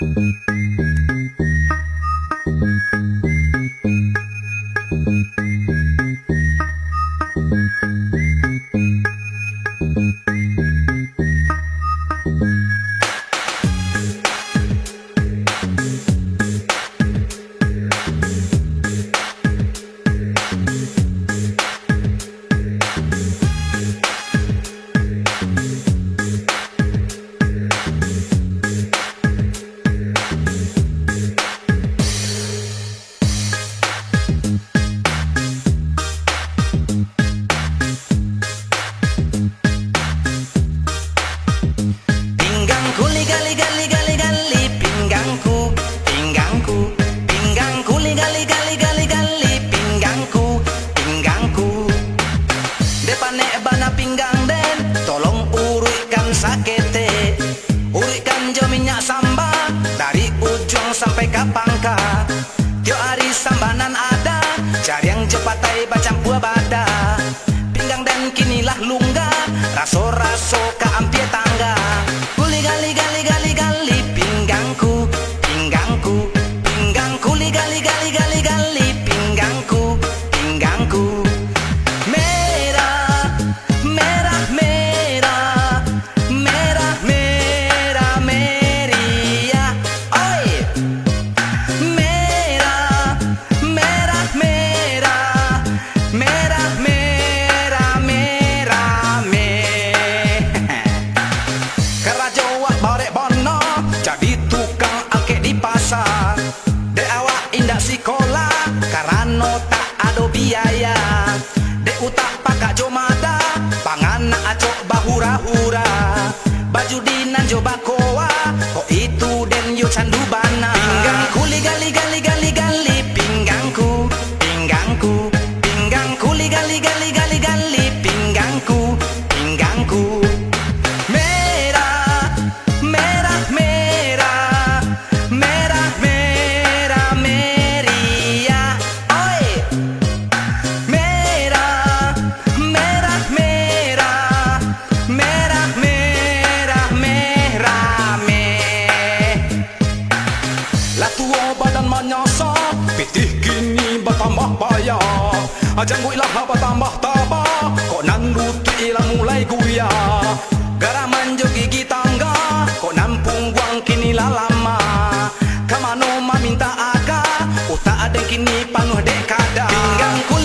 Thank. Sakete. Urutkan jo minyak samba dari ujung sampai ke pangka Tio hari sambanan ada cari yang cepatai bacam buah bada pinggang dan kinilah lungga raso-raso ke ada biaya. De utak pakak jomada Pangan nak acok bahura-hura Baju dinan jo bakoa Kok itu den yo candu bana. Pinggangku li gali Kini bertambah payah. Ajang gue lah bertambah tabah. Kok nan lutut ilang mulai guya. Garaman jo gigi tangga. Kok nampung guang kini lah lama. Kamano ma minta aga. Utak ada kini panuh dekada. Pinggangku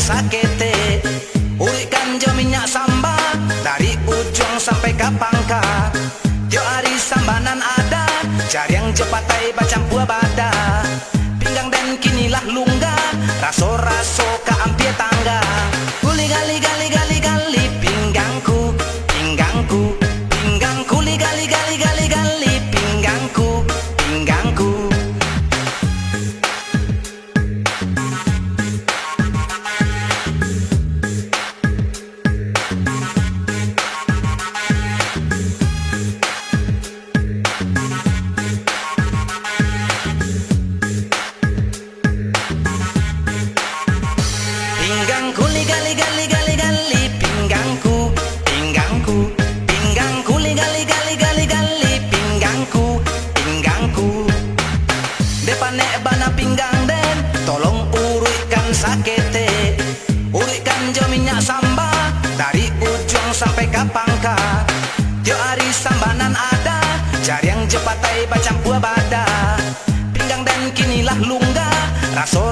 sakete. Urutkan jo minyak samba dari ujung sampai ke pangka Tio hari sambanan ada cari yang cepatai bacam buah bada pinggang dan kinilah lungga raso-raso gali gali gali pinggangku pinggangku pinggangku. Gali gali gali gali pinggangku pinggangku. Pinggang tolong urutkan sakete. Urutkan jo minyak dari ujung sampai jo sambanan ada yang jepatai buah pinggang dan kinilah lungga rasul.